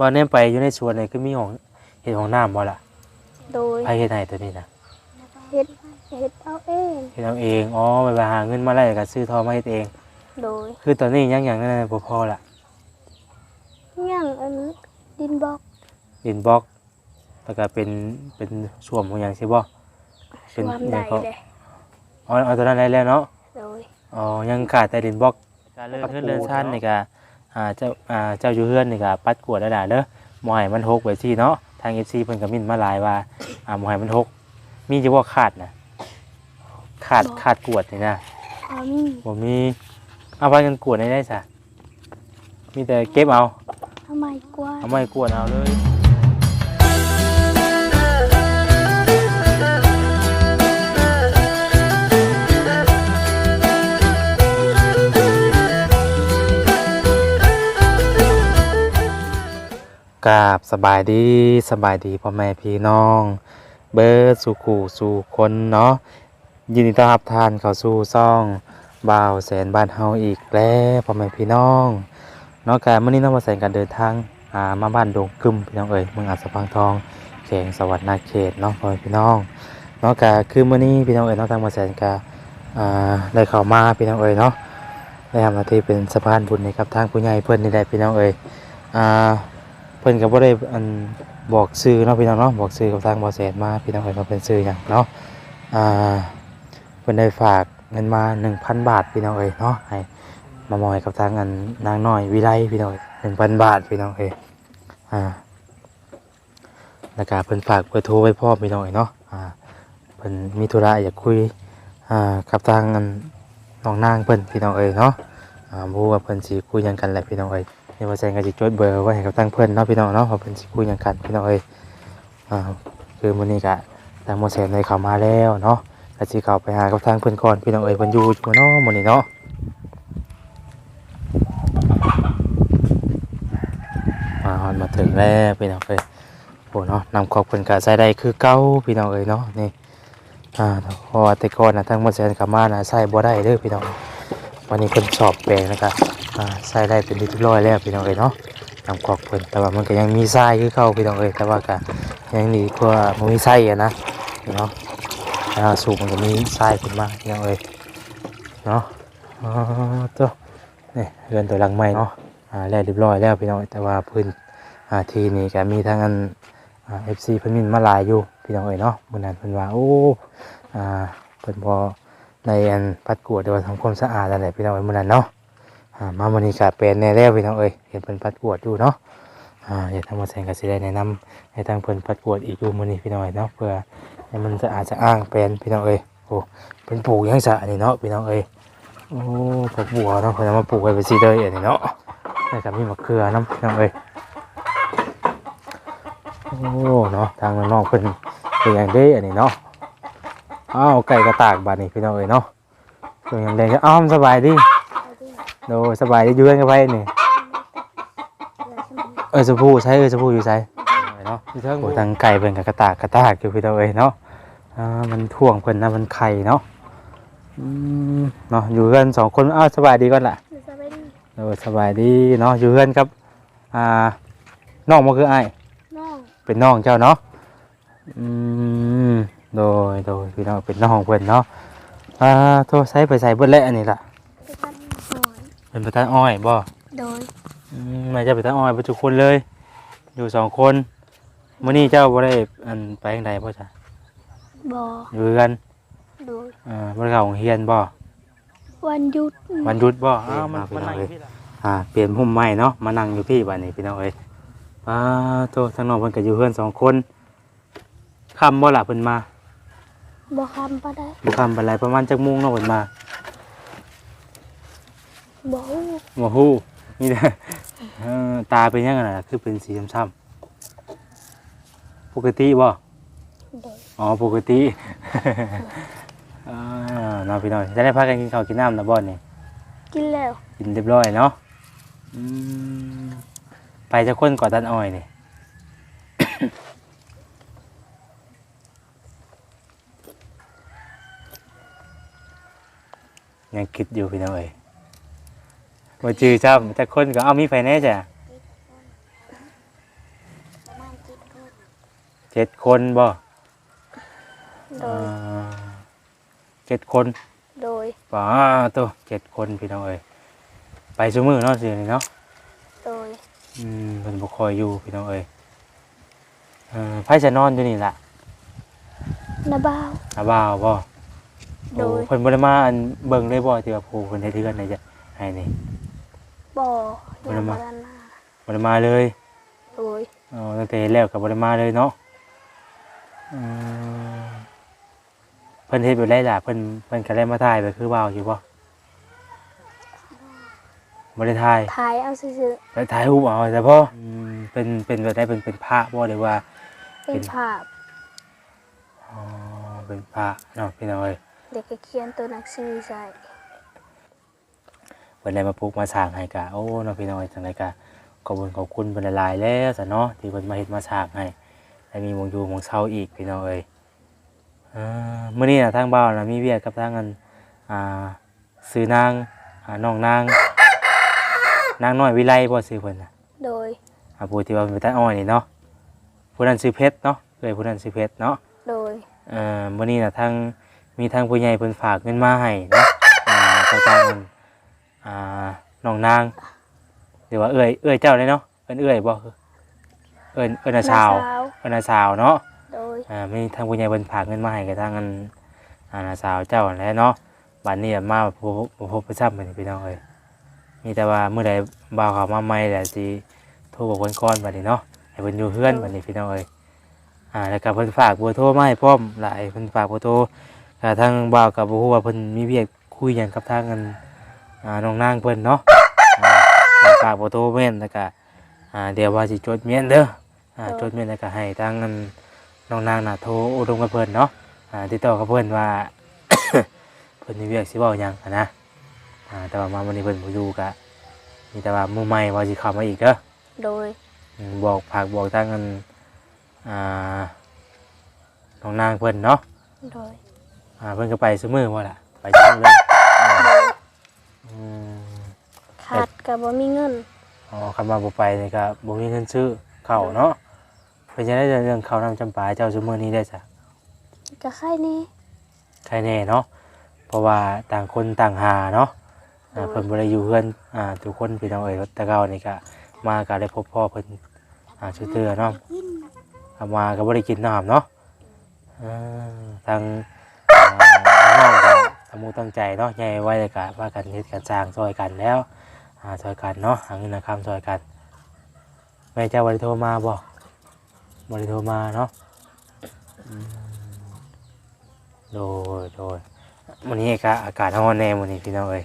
บ่แนมไปอยู่ในสวนนี่คือมีห้องเฮ็ดห้องน้ำบ่ล่ะโดยไผเฮ็ดให้ตัวนี้น่ะเฮ็ดเฮ็ดเอาเองเฮ็ดเอาเองอ๋อไปไปหาเงินมาแล้วก็ซื้อทองมาเฮ็ดเอง โดยคือตอนนี้ยังอย่างนั้นนะบ่พอล่ะยังอันดินบล็อกดินบล็อกแล้วก็เป็นเป็นส่วมของหยังสิบ่เป็นความเนี่ใดยเขาเลยอ๋อเอาตัวนั้นได้แล้วเนาะโดยอ๋อยังขาดแต่ดินบล็อก การเลื่อนเลื่อนเลื่อนชั้นนี่ก็ อ่าเจ้าอ่าเจ้าอยู่เฮือนนี่ก็ปัดกวดแล้วล่ะเด้อบ่ให้มันหกไว้ที่เนาะทาง FC เพิ่นก็มินมาหลายว่าอ่าบ่ให้มันหกมีอยู่บ่ขาดน่ะขาดขาดกวดนี่นะพอมีบ่มีเอาไปกันกวดได้ได้ซะมีแต่เก็บเอาทำไมกว่าเอาไม่กวดเอาเลย กราบสบายดีสบายดีพ่อแม่พี่น้อง เบิร์ดสู่ขู่สู่คนเนาะยินดีต้อนรับทานเข้าสู่ซ่องบ่าวแสนบ้านเฮาอีกแล้วพ่อแม่พี่น้องเนาะการมื้อนี้น้องมาแสนการเดินทางอ่ามาบ้านดงกึมพี่น้องเอ้ยเมืองอัสสัมพังทองเขงสวัสดิ์นาเขตเนาะพ่อแม่พี่น้องเนาะกาคือเมื้อนี้พี่น้องเอ้ยเนาะทางมาแสนกาอ่าได้เข้ามาพี่น้องเอ้ยเนาะได้ทำหน้าที่เป็นสะพานบุญให้กับทางผู้ใหญ่เพิ่นนี่แหละพี่น้องเอ้ยอ่า เพิ่นก็บ่ได้อันบอกชื่อเนาะพี่น้องเนาะบอกชื่อกับทางบ่แสนมาพี่น้องเอ้ยว่าเป็นชื่อหยังเนาะอ่าเพิ่นได้ฝากเงินมา 1,000 บาทพี่น้องเอ้ยเนาะให้มามอบให้กับทางอันนางน้อยวิไลพี่น้องเอ้ย1,000บาทพี่น้องเอ้ยอ่าแล้วก็เพิ่นฝากเบอร์โทรไว้พร้อพี่น้องเอ้ยเนาะอ่าเพิ่นมีธุระอยากคุยอ่ากับทางอันน้องนางเพิ่นพี่น้องเอ้ยเนาะอ่าบ่ว่าเพิ่นสิคุยหยังกันแหละพี่น้องเอ้ย ดี๋ยวว่าแซงก็จะจดเบอร์ไว้ให้กับทางเพื่อนเนาะพี่น้องเนาะเพราะเพิ่นสิคุยหยังกันพี่น้องเอ้ยอ่าคือมื้อนี้ก็ทางโมเสสได้เข้ามาแล้วเนาะก็สิเข้าไปหากับทางเพิ่นก่อนพี่น้องเอ้ยเพิ่นอยู่อยู่เนาะมื้อนี้เนาะมาฮอดมาถึงแล้วพี่น้องเอ้ยโอ้เนาะนำครอบเพิ่นก็ใช้ได้คือเก่าพี่น้องเอ้ยเนาะนี่อ่าเพราะว่าแต่ก่อนน่ะทางโมเสสเข้ามาน่ะใช้บ่ได้เด้อพี่น้องวันนี้เพิ่นสอบแปลงนะครับ่ใส่ได้เป็นที่เรียบร้อยแล้วพี่น้องเอ้ยเนาะนำกรอกเพิ่นแต่ว่ามันก็ยังมีไส้คือเข้าพี่น้องเอ้ยแต่ว่าก็ยังดีกว่ามันมีไส้อะนะเนาะอ่าสูบมันก็มีไส้ขึ้นมาพี่น้องเอ้ยเนาะอ๋อตัวนี่เรือนตัวหลังใหม่เนาะอ่าแล้วเรียบร้อยแล้วพี่น้องเอ้ยแต่ว่าพื้นอ่าทีนี้ก็มีทั้งอันอ่า FC เพิ่นมินมาหลายอยู่พี่น้องเอ้ยเนาะมื้อนั้นเพิ่นว่าโอ้อ่าเพิ่นบ่ในอันปัดกวดหรือว่าทำความสะอาดอะไรพี่น้องเอ้ยมื้อนั้นเนาะ อ่ามาวันนี้ก็เป็นแน่แล้วพี่น้องเอ้ยเห็นเพิ่นปัดกวดอยู่เนาะอ่าอยากทำมาแสงก็สิได้แนะนำให้ทางเพิ่นปัดกวดอีกอยู่มื้อนี้พี่น้องเอ้ยเนาะเพื่อให้มันสะอาดสะอ้างเป็นพี่น้องเอ้ยโอ้เป็นปลูกยังสะนี่เนาะพี่น้องเอ้ยโอ้ผักบัวเนาะเพิ่นเอามาปลูกไว้เป็นสิเลยอันนี้เนาะแล้วก็มีมะเขือนํพี่น้องเอ้ยโอ้เนาะทางน้องเพิ่นเป็นอย่างเด้อันนี้เนาะอ้าวไก่กระตากบาดนี้พี่น้องเอ้ยเนาะเป็นอย่างใดก็อ้อมสบายดี โดสบายดีอยู่กันกับไผนี่เออสบู่ใช้เออสบู่อยู่ใช้เนาะอยู่เทิงโอ้ทางไก่เพิ่นกับกระตากกระตากอยู่พี่ตัวเอ้ยเนาะอ่ามันท่วงเพิ่นนะมันไข่เนาะอืมเนาะอยู่กันสองคนอ้าวสบายดีก่อนล่ะสบายดีโดสบายดีเนาะอยู่กันกับอ่าน้องมันคือไอ้ายน้องเป็นน้องเจ้าเนาะอืมโดยโดยพี่น้องเป็นน้องเพิ่นเนาะอ่าโทรใช้ไปใส่เบิดแล้วอันนี้ล่ะไปพันหอน เป็นประธานอ้อยบ่โดยอืมแม่จะไปตั้งอ้อยไปทุกคนเลย อยู่สองคนมื้อนี้เจ้าบ่ได้อันไปทางใดบ่จ้ะบออยู่กันโดยอ่าบ่ได้เข้าโรงเรียนบ่วันหยุดวันหยุดบ่อ้าวมันมันนั่งอยู่พี่ล่ะอ่าเปลี่ยนพุ่มไม้เนาะมานั่งอยู่พี่บัดนี้พี่น้องเอ้ยอ่าโตทางน้องเพิ่นก็อยู่เพื่อนสองคนค่ำบ่ล่ะเพิ่นมาบอคำปะได้บ่ค่ำปานใดประมาณจักโมงเนาะเพิ่นมา บอบ่ฮู้มีแต่เอ่อตาเป็นยังไงน่ะคือเป็นสีช้ำๆปกติบ่โดยอ๋อปกติ อ่าน้องพี่น้องจะได้พักกันกินข้าวกินน้ำนะบอนนี่กินแล้วกินเรียบร้อยเนาะอืมไปจะค้นก่อตันอ้อยนี่ ยังคิดอยู่พี่น้องเอ้ย ว่าจือจ้ำจะค้นก็เอามีไฟแน่จ้ะเจ็ดคนบ่โดอ่ายเจ็ดคนโดยป้าตัวเจ็ดคนพี่น้องเอ้ยไปซุมือเนาะสินี่เนาะ โดยอืมเพิ่นบ่คอยอยู่พี่น้องเอ้ยเออไผจะนอนอยู่นี่ล่ะนาบ้าว อาบ่าวบ่โดโอ้ย เพิ่นบ่ได้มาอันเบิ่งเลยบ่ที่ว่าผู้เพิ่นเฮ็ดเรือนได้จะให้นี่ บ่อบ่ได้ยังมาบ่ทันมาบ่ได้มาเลยโดยอ๋อตั้งแต่เฮ็ดแล้วก็บ่ได้มาเลยเนาะอืมเพิ่นเฮ็ดไปได้ล่ะเพิ่นเพิ่นก็ได้มาถ่ายไปคือว่าวอยู่บ่บ่ได้ถ่าย ถ่ายเอาซื่อไปถ่ายรูปเอาแต่พออืมเป็นเป็นแบบได้เป็นเป็นพระบ่หรือว่า ๆเป็นภาพอ๋อเป็นพระเนาะพี่น้องเอ้ยเด็กก็เขียนตัวหนังสือใส่ เพิ่นได้มาปลูกมาสร้างให้กะโอ้เนาะพี่น้องเอ้ยจังไดกะขอบคุณขอบคุณเพิ่นหลายๆแล้วซะเนาะที่เพิ่นมาเฮ็ดมาสร้างให้ได้มีหมองอยู่หมองเช่าอีกพี่น้องเอ้ยอ่ามื้อนี้น่ะทางบ้านน่ะมีเวียกกับทางอันอ่าซื้อนางอ่าน้องนาง นางน้อยวิไลบ่ซื้อเพิ่นน่ะโดยอ่าผู้ที่ว่าเป็นตาอ้อยนี่เนาะผู้นั้นซื้อเพชรเนาะเอ้ยผู้นั้นซื้อเพชรเนาะโดยเอ่อมื้อนี้น่ะทางมีทางผู้ใหญ่เพิ่นฝากเงินมาให้เนาะอ่าเจ้าจ้างเงิน อ่าน้องนางหรือว่าเอ้ยเอ้ยเจ้าเลยเนาะเอิ้นเอ้ยบ่เอิ้นเอิ้นอาชาวน้เอิ้นอาชาวเนาะโดยอ่ามีทางผู้ใหญ่เพิ่นฝากเงินมาให้กับทางอันอ่าอาสาวเจ้านั่นแหละเนาะบัดนี้อะมาบ่พบบ่พบประจำมื้อนี้พี่น้องเอ้ยมีแต่ว่ามื้อใดบ่าวเขามาใหม่แหละสิโทรบอกเพิ่นก่อนบัดนี้เนาะให้เพิ่นอยู่เฮือนบัดนี้พี่น้องเอ้ยอ่าแล้วก็เพิ่นฝากเบอร์โทรมาให้พร้อมหลายเพิ่นฝากเบอร์โทรก็ทางบ่าวกับบ่ฮู้ว่าเพิ่นมีเวียกคุยหยังกับทางกัน อ่าน้องนางเพิ่นเนาะอ่าเพิ่นฝากเบอร์โทรแม่นแล้วก็อ่าเดี๋ยวว่าสิจดเมียนเด้ออ่าจดเมียนแล้วก็ให้ทางนั้นน้องนางน่ะโทรอุดมกับเพิ่นเนาะอ่าติดต่อกับเพิ่นว่า เพิ่นมีเวียกสิเว้าหยังหั้นนะอ่าแต่ว่ามาวันนี้เพิ่นบ่อยู่ก็มีแต่ว่ามื้อใหม่ว่าสิเข้ามาอีกเด้อโดยอืมบอกผากบอกทางกันอ่าน้องนางเพิ่นเนาะโดยอ่าเพิ่นก็ไปซุมือว่าล่ะไปซุมือเลยอืม ขาด ก็บ่มีเงินอ๋อคำว่าบ่ไปนี่ก็บ่มีเงินซื้อข้าวเนาะเพิ่นจะได้เรื่องข้าวน้ำจำปาเจ้าซุมือนี้ได้จ้ะก็ใครนี่ใครแน่เนาะเพราะว่าต่างคนต่างหาเนาะอ่าโดยเพิ่นบ่ได้อยู่เพื่อนอ่าทุกคนพี่น้องเอ้ยแต่เก่านี่ก็มาก็ได้พบพ่อเพิ่นอ่าชื่อเตือเนาะทำมาก็บ่ได้กินน้ำเนาะอ่าทางอ่าน้องก็ทำมูตั้งใจเนาะใหญ่ไว้เลยกะว่ากันเฮ็ดกันสร้างซอยกันแล้ว หาซอยกันเนาะหาเงินหาคำซอยกันแม่เจ้าบริโทรมาบ่บริโทรมาเนาะอืมโดยโดยวันนี้ก็อากาศร้อนแน่วันนี้พี่น้องเอ้ย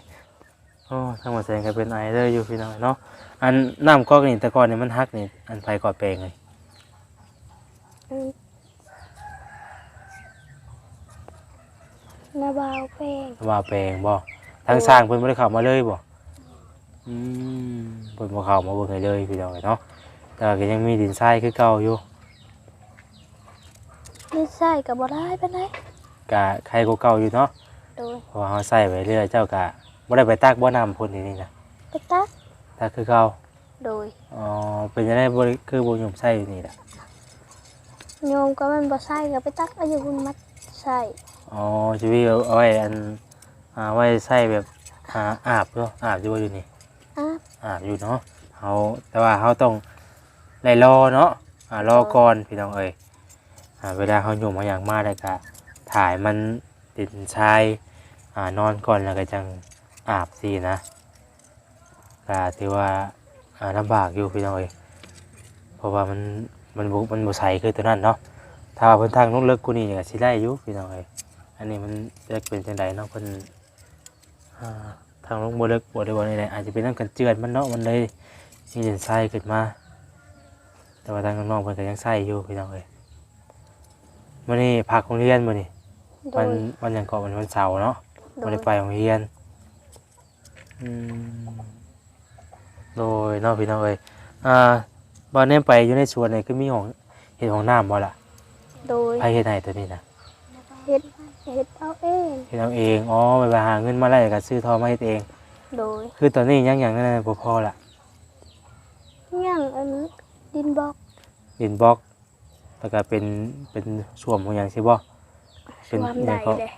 โอ้ทั้งหมดแสดงก็เป็นไอเดอร์อยู่พี่น้องเนาะอันน้ำก๊อกนี่แต่ก่อนนี่มันฮักนี่อันไผก่อแปลงเลยอืมนาบ้าวแป้งว่าแปลงบ่ทางสร้างเพิ่นบ่ได้เข้ามาเลยบ่ อืมเพิ่นบ่เข้ามาเบิ่งให้เลยพี่น้องเนาะแต่ว่าก็ยังมีดินทรายคือเก่าอยู่นี่ใส่ก็บ่ได้ปานใดก็ใครก็เก่าอยู่เนาะโดยเพราะว่าเฮาใส่ไปเรื่อยเจ้าก็บ่ได้ไปตักบ่น้ำพุ่นนี่นี่นะไปตักตักคือเก่าโดยอ๋อเป็นจังได๋บ่ได้คือบ่ยอมใส่อยู่นี่ล่ะโยมก็มันบ่ใส่ก็ไปตักเอาอยู่บนมัดใส่อ๋อชีวิตเอาไว้อันอ่าไว้ใส่แบบอ่าอาบเนาะอาบอยู่บ่อยู่นี่ อ่าบอยู่เนาะเฮาแต่ว่าเฮาต้องไล่รอเนาะอ่ารอก่อนพี่น้องเอ้ยอ่าเวลาเขาโยมมาอย่างมากเลยก็ถ่ายมันติดชายอ่านอนก่อนแล้วก็จังอาบสีนะก็ถือว่าอ่าลำบากอยู่พี่น้องเอ้ยเพราะว่ามันมันบุมันบุใสคือตัวนั้นเนาะถ้าว่าเพิ่นทางนุ่งเลิกกูนี่ก็สิได้อยู่พี่น้องเอ้ยอันนี้มันจะเป็นจังไดเนาะเพิ่นอ่า ทางลงบ่เลิกบ่ได้บ่ได้อาจจะเป็นน้ำกันเจือนมันเนาะมันเลยมีดินทรายขึ้นมา แต่ว่าทางน้องๆเพิ่นก็ยังใส่อยู่พี่น้องเอ้ยมื่อนี้พักโรงเรียนมื่อนี้โดวันยวันหยังก่อนวันวันเสาร์เนาะโดไม่ยได้ไปโรงเรียนอืมโดยเนอกพี่น้องเอ้ยอ่าบ้านนี้ไปอยู่ในสวนนี่คือมีของเห็ดของน้ำบ่ล่ะโดยใครเฮ็ดให้ตัวนี้นะเฮ็ด เฮ็ดเอาเองเฮ็ดเอาเองอ๋อไปไปหาเงินมาแล้วก็ซื้อทองมาเฮ็ดเอง โดย คือตอนนี้ยังอย่างนั้นบ่พอล่ะยังอันดินบล็อกดินบล็อกแล้วก็เป็นเป็นส่วมของหยังสิบ่เป็นความอิหใดยังก็เลย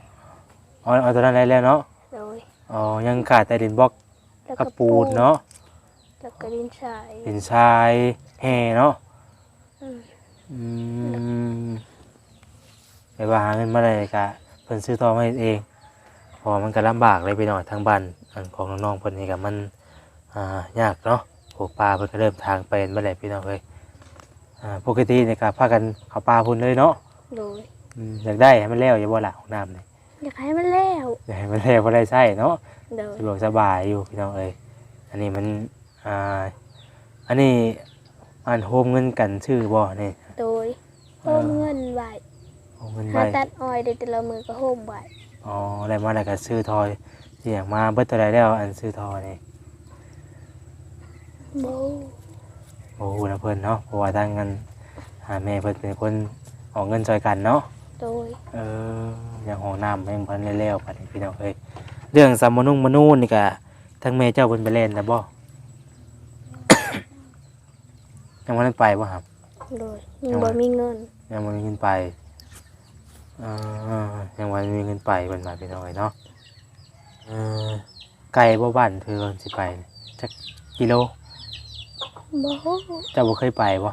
อ๋อเอาตัวนั้นได้แล้วเนาะโดย อ๋อยังขาดแต่ดินบล็อกแล้วกับปูนเนาะแล้วก็ดินทรายดินทรายแห่เนาะอืมอืมไปว่าหาเงินมาได้ก็ เพิ่นซื้อต่อมาเฮ็ดเองเพอมันก็ลำบากเลยไปหน่อยทางบ้านอันของน้องๆเพิ่นนี่ก็มันอ่ายากเนาะปลูกปลาเพิ่นก็เริ่มทางเป็นมาแล้วพี่น้องเอ้ยอ่าปกตินี่ก็พากันเข้าป่าพุ่นเลยเนาะโดยอืมอยากได้ให้มันแล้วอย่าบ่ล่ะของน้ำนี่อยากให้มันแล้วอยากให้มันแล้วบ่ได้ใช้เนาะโดยสะดวกสบายอยู่พี่น้องเอ้ยอันนี้มันอ่าอันนี้อันโฮมเงินกันชื่อบ่นี่โดยโฮมเงินไว้ โฮมเงินหาไว้ตัดอ้อยได้แต่ละมือก็โฮมไว้อ๋อได้มาแล้วก็ซื้อทอยเสียงมาเบิดตัวใดแล้วอันซื้อทอยนี่โบโอ้โหนะเพิ่นเนาะเพราะว่าทางเงินหาแม่เพิ่นเป็นคนออกเงินช่วยกันเนาะ โดยเอออย่างห้องน้ำยังเพิ่นได้แล้วบัดนี้พี่น้องเอ้ยเรื่องสามมนุงมนูนนี่ก็ทั้งแม่เจ้าเพิ่นไปเล่นนะบ่ ยังบ่ได้ไปบ่ครับ โดยยังบ่มีเงินยังบ่มีเงินไปเอ่อยังบ่มีเงินไปเพิ่นมาพี่น้องเอ้ยเนาะเออไกลบ่บ้านเธอเพิ่นสิไปนี่จักกิโลโบเจ้าบ่เคยไปบ่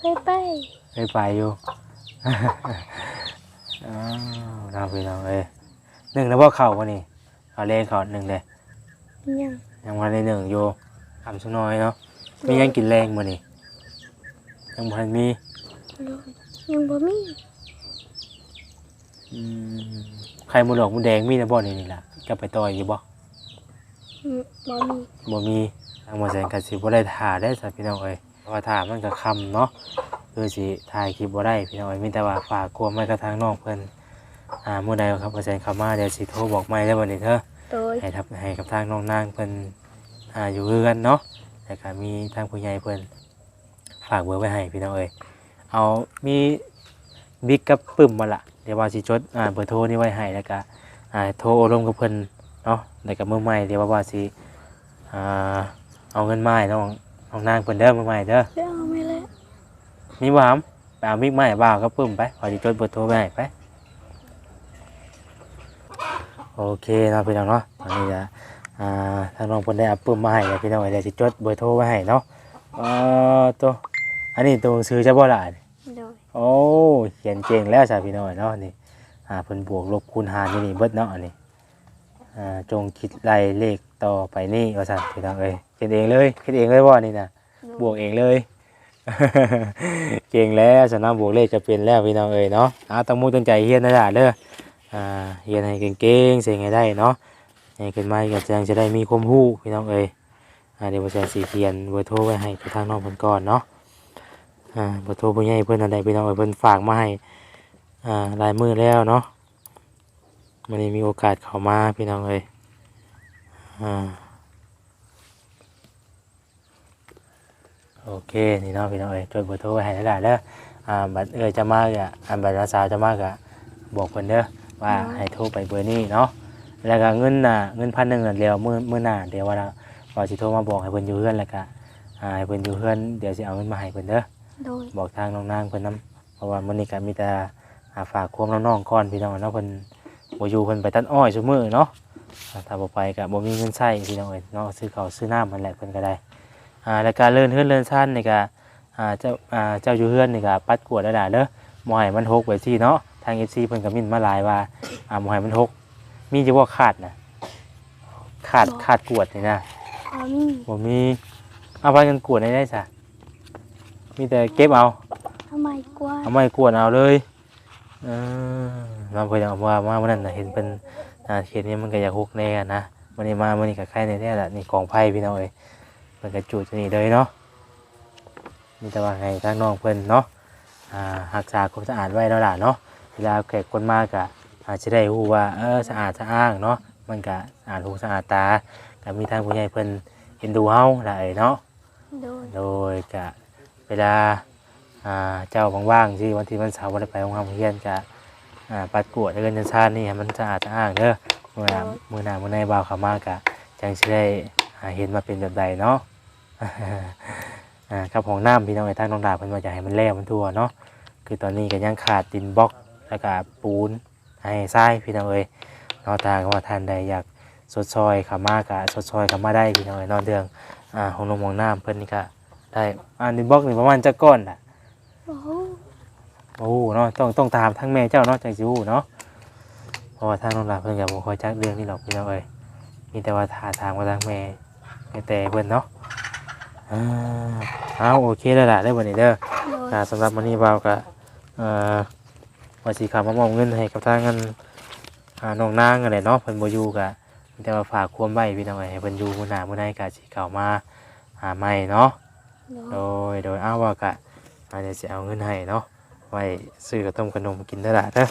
เคยไปเคยไปอยู่ อ้าวน่าพี่น้องเอ้ยหนึ่งแล้วบ่เข้าบ่นี่เอาเลขเข้าหนึ่งเด้ยังยังบ่ได้หนึ่งอยู่ทำซะน้อยเนาะมีหยังกินแรงมื้อนี่ยังบ่ทันมีโดยยังบ่มีอืม ไข่หมูหลอกหมูแดงมีนะบ่นี่นี่ล่ะจะไปต่อยอยู่บ่อืมบ่มีบ่มีทางบ่แสนก็สิบ่ได้ถ่าได้ซะพี่น้องเอ้ยเพราะว่าถ่ามันก็ค่ำเนาะคือสิถ่ายคลิปบ่ได้พี่น้องเอ้ยมีแต่ว่าฝากกลัวไว้กับทางน้องเพิ่นอ่ามื้อใดครับบ่แสนเข้ามาเดี๋ยวสิโทรบอกใหม่ได้บ่นี่เด้อ โดยให้ทับให้กับทางน้องนางเพิ่นอ่าอยู่เรือนเนาะแล้วก็มีทางผู้ใหญ่เพิ่นฝากเบอร์ไว้ให้พี่น้องเอ้ยเอามีบิ๊กกับปึ้มมาละ เดี๋ยวว่าสิจดอ่าเบอร์โทรนี่ไว้ให้แล้วก็อ่าโทรลมกับเพิ่นเนาะแล้วก็มือใหม่เดี๋ยวว่าว่าสิอ่าเอาเงินมาให้น้องน้องนางเพิ่นเด้อมือใหม่เด้อเดี๋ยวเอาไม่แล้ว มีบ่ามไปเอาบิ๊กใหม่บ่าวกับปึ้มไปขอสิจดเบอร์โทรไว้ให้ไปโอเคเนาะพี่น้องเนาะตอนนี้จะอ่าทางน้องเพิ่นได้เอาปื้มมาให้แล้วพี่น้องเดี๋ยวสิจดเบอร์โทรไว้ให้เนาะเอ่อตัวอันนี้ตัวหนังสือจะบ่ล่ะนี่ โดยโอ้เขียนเก่งแล้วจ้ะพี่น้องเนาะนี่อ่าเพิ่นบวกลบคูณหารอยู่นี่เบิดเนาะอันนี้อ่าจงคิดไล่เลขต่อไปนี่ว่าซั่นพี่น้องเอ้ยเขียนเองเลยคิดเองเลยบ่นี่น่ะบวกเองเลย เก่งแล้วสนามบวกเลขจะเป็นแล้วพี่น้องเอ้ยเนาะเอาตั้งมุตั้งใจเฮียนนะล่ะเด้ออ่าเฮียนให้เก่งๆเสียงให้ได้เนาะให้ขึ้นมาก็จะจะได้มีความรู้พี่น้องเอ้ยอ่าเดี๋ยวผมจะสีเขียนเบอร์โทรไว้ให้กับทางน้องเพิ่นก่อนเนาะ อ่าเบอร์โทรผู้ใหญ่เพิ่นอะไรพี่น้องเอ้เพิ่นฝากมาให้อ่าลายมือแล้วเนาะมันนี้มีโอกาสเข้ามาพี่น้องเอ้ยอ่าโอเคนี่เนาะพี่น้องเอ้ยจดเบอร์โทรไว้ให้แล้วล่ะเด้ออ่าบัดเอ้ยจะมาก็อ่าบัดอาสาวจะมาก็บอกเพิ่นเด้อว่าให้โทรไปเบอร์นี้เนาะแล้วก็เงินน่ะเงินพันหนึ่งเดี๋ยวมื้อมื้อหน้าเดี๋ยวว่าเราว่าสิโทรมาบอกให้เพิ่นอยู่เฮือนแล้วก็อ่าให้เพิ่นอยู่เฮือนเดี๋ยวสิเอาเงินมาให้เพิ่นเด้อ โดย บอกทางน้องนางเพิ่นนํเพราะว่ามื้อนี้ก็มีแต่อ่าฝากความน้องๆก่อนพี่น้องเนาะเพิ่นบ่อยู่เพิ่นไปตัดอ้อยซุมื้อเนาะอ่าถ้าบ่ไปก็บ่มีเงินใช้พี่น้องเอ้ยเนาะซื้อข้าวซื้อน้ำมันแหละเพิ่นก็ได้อ่าแล้วก็เลื่อนเฮือนเลื่อนชั้นนี่ก็อ่าเจ้าอ่าเจ้าอยู่เฮือนนี่ก็ปัดกวาดแล้วล่ะเด้อบ่ให้มันหกไว้ที่เนาะทาง FC เพิ่นก็มินมาหลายว่าอ่าบ่ให้มันหกมีอยู่บ่ขาดน่ะขาดขาดกวดนี่นะเอามีผมมีเอาไปกันกวดได้ได้จ้ะ มีแต่เก็บเอาทำไมกว่าเอาไม่กวดเอาเลยเออมาเพื่อนเอาว่ามาวันนั้นน่ะเห็นเป็นอ่าเขียนนี้มันก็อยากฮุกแน่นะวันนี้มาวันนี้กับใครในแท้ละนี่กองไพ่พี่น้องเอ้ยมันก็จุดนี่เลยเนาะมีแต่ว่าไงทางน้องเพิ่นเนาะอ่ารักษาความสะอาดไว้แล้วล่ะเนาะเวลาแขกคนมากอะอาจจะได้รู้ว่าเออสะอาดสะอ้างเนาะมันก็สะอาดหูสะอาดตาก็มีทางผู้ใหญ่เพิ่นเห็นดูเฮาหลายเนาะโดยโดยกะ เวลาอ่าเจ้าว่างๆที่วันที่วันเสาร์วันได้ไปโรงงานเฮียนกะอ่าปัดกวดเดินจันชาตินี่ให้มันสะอาดสะอ้างเด้อเมื่อหน้ามื่อหน้ามื่อในบ่าวเขามากะจังสิได้อ่าเห็นมาเป็นแบบใดเนาะ อ่ากับห้องน้ำพี่น้องไอ้ทางน้องดาเพิ่นว่าจะให้มันแล้วมันทั่วเนาะคือตอนนี้ก็ยังขาดดินบล็อกแล้วก็ปูนให้ทรายพี่น้องเอ้ยเนอกทางว่าท่านใดอยากสดซอยเขามากะสดซอยเขามาได้พี่น้องเอ้ยเนอกเดืองอ่าห้องนมห้องน้ำเพิ่นนี่ก็ ได้อ่าดินบล็อกนี่ประมาณจักก้อนน่ะโอ้โหโอ้เนาะต้องต้องตามทั้งแม่เจ้าเนาะจังสิฮู้เนาะเพราะว่าทางน้องดาเพิ่นก็บ่ค่อยจักเรื่องนี้หรอกพี่น้องเอ้ยมีแต่ว่าถาทางว่าทางแม่แม่แต่เพิ่นเนาะอ่าเอาโอเคแล้วล่ะได้บ่นี่เด้อโดยอ่าสำหรับวันนี้บ่าวก็เอ่อว่าสิขามามอบเงินให้กับทางเงินอ่าน้องนางอะไรเนาะเพิ่นบ่อยู่ก็มีแต่ว่าฝากความไว้พี่น้องเอ้ยให้เพิ่นอยู่มื้อหน้ามื้อใดก็สิเข้ามาหาใหม่เนาะ โดโดยยโดยอ้าวว่าก็อาเดี๋ยวสิเอาเงินให้เนาะไว้ซื้อกับต้มขนมกินเด้อล่ะเด้อ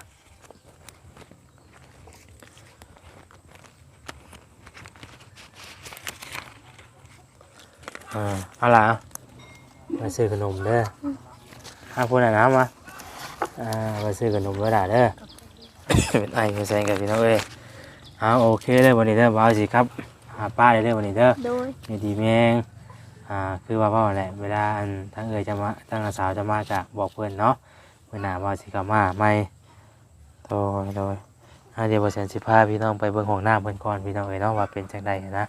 อ่าเอาล่ะมาซื้อขนมเด้อห้าพูดหน่อยนะมาอ่ามาซื้อขนมเด้อล่ะเด้อเป็นไอ้มาแซงกับพี่น้องเอ้ยเอาโอเคเลยวันนี้เด้อบ่าวสิครับหาป้าเลยเด้อวันนี้เด้อโดย มีดีแมง อ่าคือว่าเว่าแหละเวลาอันทั้งเอ่ยจะมาทั้งอาสาวจะมาจะบอกเพื่อนเนาะเมื่อหน้าว่าสิกามาไม่โดยโดยอ่าเดี๋ยวบอสันสิพาพี่น้องไปเบิ่งห้องน้ำเบิ่งก่อนพี่น้องเอ้ยเนาะว่าเป็นจังใดนะ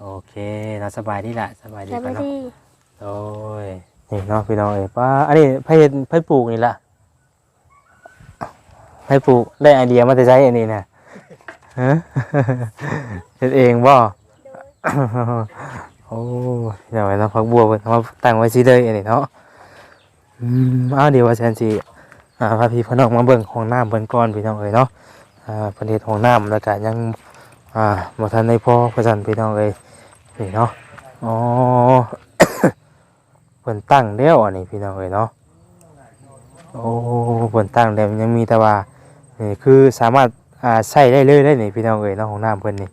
โอเคเนาะสบายดีละสบายดีแต่กัไม่นเนาะดีโดยนี่เนาะพี่น้องเอ้ยป้าอันนี้ไผเฮ็ดไผปลูกนี่ล่ะไผปลูกได้ไอเดียมาแต่ใช้อันนี้น่ะฮะ เฮ็ดเองบ่ โอ้เดี๋ยวไว้เราพักบัวเพิ่นเอาตั้งไว้สิเลยอันนี้เนาะอืมอ้าวเดี๋ยวว่าแซนสิอ่าพาพี่พน้องมาเบิ่งห้องน้ำเบิ่งก่อนพี่น้องเอ้ยเนาะอ่าเพิ่นเฮ็ดห้องน้ำแล้วก็ยังอ่าบ่ทันได้พอเพราะฉะนั้นพี่น้องเอ้ยนี่เนาะอ๋อเพิ่นตั้งแล้วอันนี้พี่น้องเอ้ยเนาะโอ้เพิ่นตั้งแล้วยังมีแต่ว่านี่คือสามารถอ่าใช้ได้เลยได้นี่พี่น้องเอ้ยเนาะห้องน้ำเพิ่นนี่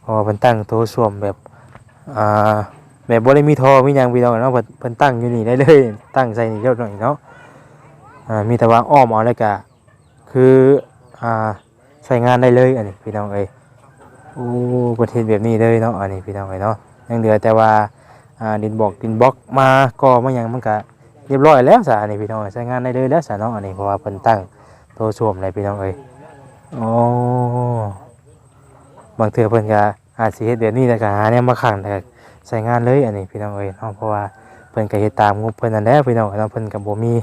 เพราะว่าเพิ่นตั้งโถส้วมแบบ อ่าแบบบ่ได้มีท่อมีหยังพี่น้องเนาะเพิ่นเพิ่นตั้งอยู่นี่ได้เลย ตั้งใส่นี่เรียบร้อยเนาะอ่ามีแต่ว่าอ้อมเอาแล้วก็คืออ่าใช้งานได้เลยอันนี้พี่น้องเอ้ยโอ้ประเทศแบบนี้เลยเนาะอันนี้พี่น้องเอ้ยเนาะยังเหลือแต่ว่าอ่าดินบอกดินบล็อกมาก่อมาหยังมันก็เรียบร้อยแล้วซะอันนี้พี่น้องเอ้ยใช้งานได้เลยแล้วซะเนาะอันนี้เพราะว่าเพิ่นตั้งโถส้วมเลยพี่น้องเอ้ยโอ้บางเทื่อเพิ่นก็ อาจสิเฮ็ดแบบนี้แล้วก็หาแนวมาขังแต่ใส่งานเลยอันนี้พี่น้องเอ้ยเนาะเพราะว่าเพิ่นก็เฮ็ดตามงบเพิ่นนั่นแหละพี่น้องเนาะเพิ่นก็บ่มี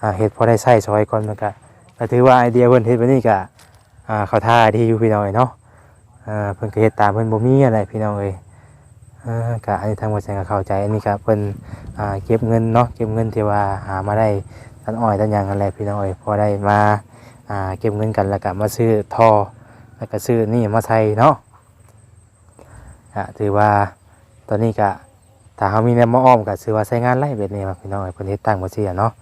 อ่าเฮ็ดพอได้ใช้ซอยก่อนมันก็ก็ถือว่าไอเดียเพิ่นเฮ็ดแบบนี้ก็อ่าเข้าท่าดีอยู่พี่น้องเอ้ยเนาะอ่าเพิ่นก็เฮ็ดตามเพิ่นบ่มีอะไรพี่น้องเอ้ยอ่าก็อันนี้ทางบ่แซงก็เข้าใจอันนี้ก็เพิ่นอ่าเก็บเงินเนาะเก็บเงินที่ว่าหามาได้ตันอ้อยตันหยังนั่นแหละพี่น้องเอ้ยพอได้มาอ่าเก็บเงินกันแล้วก็มาซื้อท่อแล้วก็ซื้อนี่มาใส่เนาะ อะถือว่าตอนนี้ก็ถ้าเขามีแนวมาอ้อมก็ซื้อว่าใช้งานไล่แบบนี้ครับพี่น้องไอ้คนที่ตั้งมาเสียเนาะ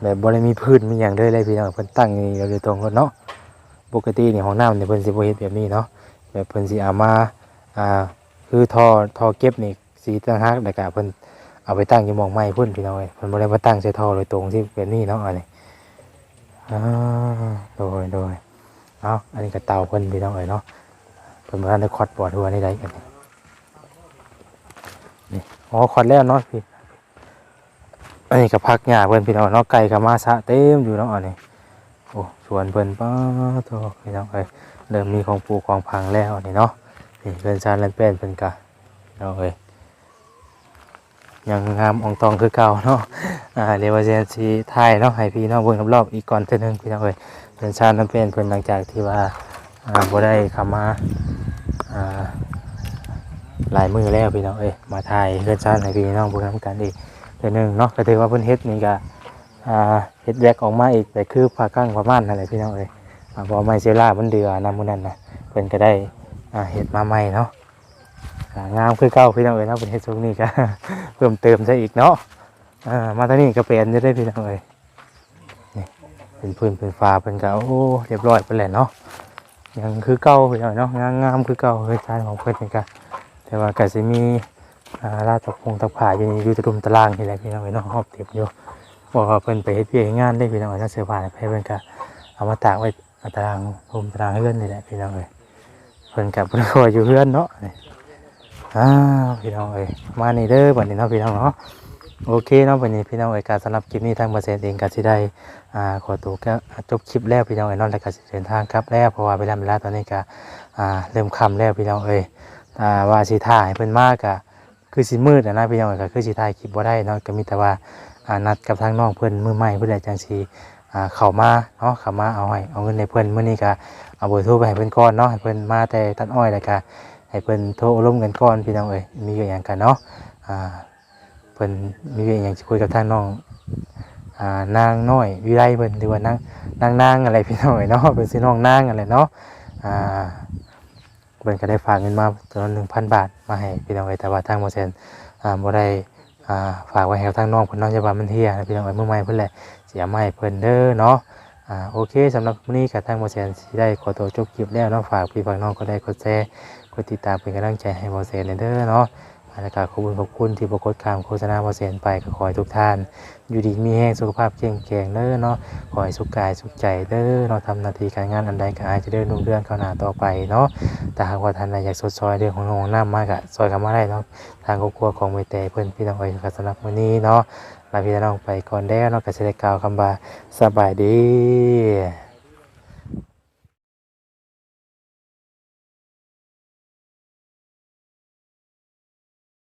แบบบ่ได้มีพื้นมีอย่างเลยเลยพี่น้องเพิ่นตั้งนี่เราเลยตรงกันเนาะปกตินี่ห้องน้ำเนี่ยเพิ่นสิบ่เฮ็ดแบบนี้เนาะแบบเพิ่นสิเอามาอ่าคือท่อท่อเก็บนี่สีต่างหากแล้วก็เพิ่นเอาไปตั้งอยู่หม่องไม้พุ่นพี่น้องเอ้เพิ่นบ่ได้มาตั้งใส่ท่อโดยตรงที่แบบนี้เนาะอันนี้อ่าโดยโดยเอาอันนี้ก็เตาเพิ่นพี่น้องเอ้ยเนาะ เพิ่นบ่ทันได้คอดบอดหัวนี่ได้กันนี่อ๋อคอดแล้วเนาะพี่อันนี้ก็พักหญ้าเพิ่นพี่น้องเนาะไก่ก็มาสะเต็มอยู่เนาะอันนี้โอ้สวนเพิ่นป้าโตพี่น้องเอ้ยเริ่มมีของปลูกของพังแล้วนี่เนาะนี่เพิ่นซานเล่นเป็นเพิ่นก็เนาะเอ้ยยังงามองตองคือเก่าเนาะอ่าเดี๋ยวว่าจะสิถ่ายเนาะให้พี่น้องเบิ่งรอบๆอีกก่อนเทื่อนึงพี่น้องเอ้ยเพิ่นซานเล่นเป็นเพิ่นหลังจากที่ว่าอ่าบ่ได้เข้ามา หลายมือแล้วพี่น้องเอ้ยมาถ่ายเพื่อนชาติให้พี่น้องพูดนำกันอีกเดือนหนึ่งเนาะก็ถือว่าเพิ่นเฮ็ดนี่ก็เฮ็ดแยกออกมาอีกแต่คือผ้ากั้งผ้าม่านนั่นแหละพี่น้องเอ้ยอ่าเพอไม้เซล่ามันเดือนำมื้อนั้นนะเพิ่นก็ได้เฮ็ดมาใหม่เนาะงามคือเก่าพี่น้องเอ้ยนะเพิ่นเฮ็ดทรงนี้ก็เพิ่มเติมซะอีกเนาะมาทางนี้ก็เป็นจะได้พี่น้องเอ้ยเป็นพื้นเป็นฟ้าเพิ่นก็โอ้เรียบร้อยเพิ่นแหละเนาะ ยังคือเก่าไปหน่อยเนาะงามงามคือเก่าเลยจานของเพื่อนนี่ก็แต่ว่าก็จะมีอ่าลาดตะพงตะผาอยู่นี่อยู่ตะลุมตะลางนี่แหละพี่น้องไอ้น้องหอบเต็มอยู่บอกว่าเพิ่นไปเฮ็ดเวียกงานได้พี่น้องไอ้น้องเสื้อผ้าเพิ่นก็เอามาตากไว้ตารางรุมตารางเฮือนนี่แหละพี่น้องเอ้ยเพิ่นกับเพิ่นก็อยู่เฮือนเนาะนี่อ้าวพี่น้องเอ้ยมานี่เด้อบัดนี้เนาะพี่น้องเนาะโอเคเนาะบัดนี้พี่น้องเอ้ยการสำหรับคลิปนี้ทางบริษัทเองก็สิได้ อ่าขอตัวก็จบคลิปแล้วพี่น้องเอ้ยเนาะแล้วก็เดินทางกลับแล้วเพราะว่าเวลาเวลาตอนนี้ก็อ่าเริ่มค่ำแล้วพี่น้องเอ้ยอ่าว่าสิถ่ายให้เพิ่นมากก็คือสิมืดนะพี่น้องเอ้ยก็คือสิถ่ายคลิปบ่ได้เนาะก็มีแต่ว่าอ่านัดกับทางน้องเพิ่นมือใหม่เพิ่นได้จังสิอ่าเข้ามาเนาะเข้ามาเอาให้เอาเงินให้เพิ่นมื้อนี้ก็เอาเบอร์โทรไปให้เพิ่นก่อนเนาะให้เพิ่นมาแต่ตัดอ้อยแล้วก็ให้เพิ่นโทรร่วมกันก่อนพี่น้องเอ้ยมีอยู่อย่างกันเนาะอ่าเพิ่นมีอยู่อย่างจะคุยกับทางน้อง อ่านางน้อยวิไลเพิ่นหรือว่านางนางนางอะไรพี่น้อยเนาะเพิ่นสิน้องนางอะไรเนาะอ่าเพิ่นก็ได้ฝากเงินมาจำนวน1,000บาทมาให้พี่น้องเอ้ยแต่ว่าทางบ่แซนอ่าบ่ได้อ่าฝากไว้ให้ทางน้องเพิ่นเนาะจะว่ามันเฮียพี่น้องเอ้ยมื้อใหม่เพิ่นแหละสิเอามาให้เพิ่นเด้อเนาะอ่าโอเคสำหรับมื้อนี้กับทางบ่แซนสิได้ขอตัวจบคลิปแล้วเนาะฝากพี่ฝากน้องก็ได้กดแชร์กดติดตามเป็นกำลังใจให้บอเซนเด้อเนาะ แล้วก็ขอบคุณขอบคุณที่ประกดคำโฆษณาบอเซนไปก็ขอให้ทุกท่าน อยู่ดีมีแห้งสุขภาพเข้มแข็งเด้อเนาะขอให้สุขกายสุขใจเด้อเนาะทำหนาทีการงานอันใดก็อาจจะเดินรุ่งเรืองเข้าหน้าต่อไปเนาะแต่หากว่าท่านใดอยากสดซอยเรื่องของน้องน้ำมากอะซอยกันมาได้เนาะทางครอบครัวของเมเตเพื่อนพี่น้องเอ๋ยก็สำหรับวันนี้เนาะลาพี่น้องไปก่อนแล้วเนาะก็จะได้กล่าวคำว่าสบายดี